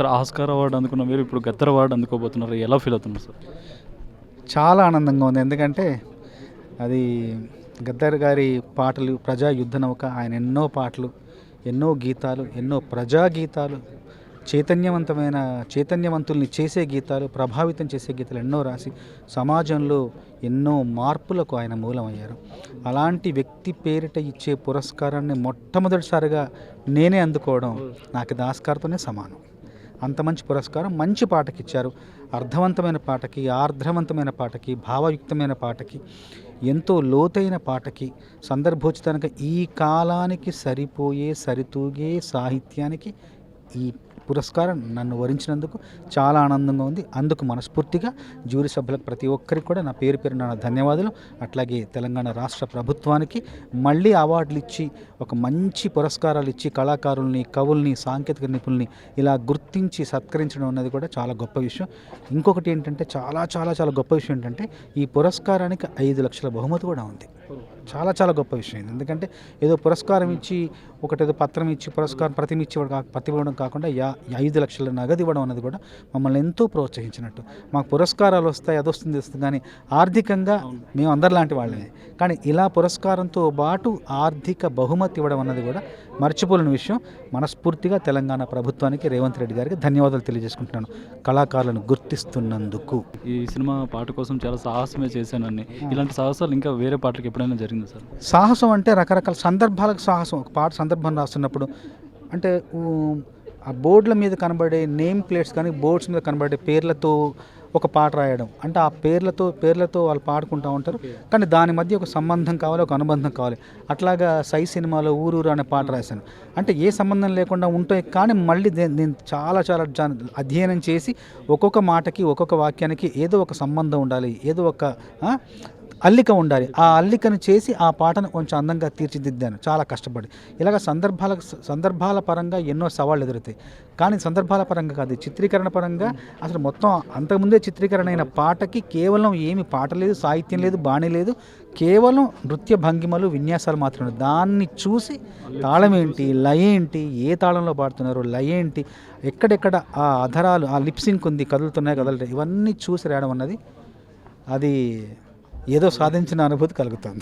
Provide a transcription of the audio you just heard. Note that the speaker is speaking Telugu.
సార్ ఆస్కార్ అవార్డు అందుకున్న మీరు ఇప్పుడు గద్దర్ అవార్డు అందుకోబోతున్నారు. ఎలా ఫీల్ అవుతున్నారు సార్? చాలా ఆనందంగా ఉంది. ఎందుకంటే అది గద్దర్ గారి పాటలు ప్రజా యుద్ధ నౌక ఆయన ఎన్నో పాటలు ఎన్నో గీతాలు ఎన్నో ప్రజా గీతాలు చైతన్యవంతమైన చైతన్యవంతుల్ని చేసే గీతాలు ప్రభావితం చేసే గీతాలు ఎన్నో రాసి సమాజంలో ఎన్నో మార్పులకు ఆయన మూలమయ్యారు. అలాంటి వ్యక్తి పేరిట ఇచ్చే పురస్కారాన్ని మొట్టమొదటిసారిగా నేనే అందుకోవడం నాకు ఇది సమానం. అంత మంచి పురస్కారం మంచి పాటకి ఇచ్చారు అర్థవంతమైన పాటకి ఆర్ద్రవంతమైన పాటకి భావయుక్తమైన పాటకి ఎంతో లోతైన పాటకి సందర్భోచితంగా ఈ కాలానికి సరిపోయే సరితూగే సాహిత్యానికి ఈ పురస్కారం నన్ను వరించినందుకు చాలా ఆనందంగా ఉంది. అందుకు మనస్ఫూర్తిగా జ్యూరీ సభ్యులకు ప్రతి ఒక్కరికి కూడా నా పేరు పేరు నా ధన్యవాదాలు. అట్లాగే తెలంగాణ రాష్ట్ర ప్రభుత్వానికి మళ్ళీ అవార్డులు ఇచ్చి ఒక మంచి పురస్కారాలు ఇచ్చి కళాకారుల్ని కవుల్ని సాంకేతిక నిపుణుల్ని ఇలా గుర్తించి సత్కరించడం అనేది కూడా చాలా గొప్ప విషయం. ఇంకొకటి ఏంటంటే చాలా చాలా చాలా గొప్ప విషయం ఏంటంటే ఈ పురస్కారానికి ఐదు లక్షల బహుమతి కూడా ఉంది. చాలా చాలా గొప్ప విషయం ఇది. ఎందుకంటే ఏదో పురస్కారం ఇచ్చి ఒకటేదో పత్రం ఇచ్చి పురస్కారం ప్రతిమ ఇచ్చి ప్రతిభ ఇవ్వడం కాకుండా యా ఐదు లక్షల నగదు ఇవ్వడం అనేది కూడా మమ్మల్ని ఎంతో ప్రోత్సహించినట్టు. మాకు పురస్కారాలు వస్తాయి అది వస్తుంది వస్తుంది కానీ ఆర్థికంగా మేము అందరిలాంటి వాళ్ళమే. కానీ ఇలా పురస్కారంతో పాటు ఆర్థిక బహుమతి ఇవ్వడం అన్నది కూడా మర్చిపోలేని విషయం మనస్ఫూర్తిగా తెలంగాణ ప్రభుత్వానికి రేవంత్ రెడ్డి గారికి ధన్యవాదాలు తెలియజేసుకుంటున్నాను. కళాకారులను గుర్తిస్తున్నందుకు. ఈ సినిమా పాట కోసం చాలా సాహసమే చేశానని ఇలాంటి సాహసాలు ఇంకా వేరే పాటలకు ఎప్పుడైనా జరిగింది సార్? సాహసం అంటే రకరకాల సందర్భాలకు సాహసం. ఒక పాట సందర్భం రాస్తున్నప్పుడు అంటే ఆ బోర్డుల మీద కనబడే నేమ్ ప్లేట్స్ కానీ బోర్డ్స్ మీద కనబడే పేర్లతో ఒక పాట రాయడం. అంటే ఆ పేర్లతో పేర్లతో వాళ్ళు పాడుకుంటూ ఉంటారు. కానీ దాని మధ్య ఒక సంబంధం కావాలి ఒక అనుబంధం కావాలి. అట్లాగా సై సినిమాలో ఊరూరు అనే పాట రాశాను. అంటే ఏ సంబంధం లేకుండా ఉంటాయి కానీ మళ్ళీ నేను చాలా చాలా అధ్యయనం చేసి ఒక్కొక్క మాటకి ఒక్కొక్క వాక్యానికి ఏదో ఒక సంబంధం ఉండాలి. ఏదో ఒక అల్లిక ఉండాలి. ఆ అల్లికను చేసి ఆ పాటను కొంచెం అందంగా తీర్చిదిద్దాను. చాలా కష్టపడి. ఇలాగ సందర్భాల సందర్భాల పరంగా ఎన్నో సవాళ్ళు ఎదురుతాయి కానీ సందర్భాల పరంగా కాదు చిత్రీకరణ పరంగా అసలు మొత్తం అంతకుముందే చిత్రీకరణ అయిన పాటకి కేవలం ఏమి పాట లేదు సాహిత్యం లేదు బాణి లేదు. కేవలం నృత్య భంగిమలు విన్యాసాలు మాత్రమే. దాన్ని చూసి తాళం ఏంటి లయ ఏంటి ఏ తాళంలో పాడుతున్నారు లయ ఏంటి ఎక్కడెక్కడ ఆ అధరాలు ఆ లిప్సింక్ ఉంది కదులుతున్నాయి కదలలేదు ఇవన్నీ చూసి రాయడం అన్నది అది ఏదో సాధించిన అనుభూతి కలుగుతుంది.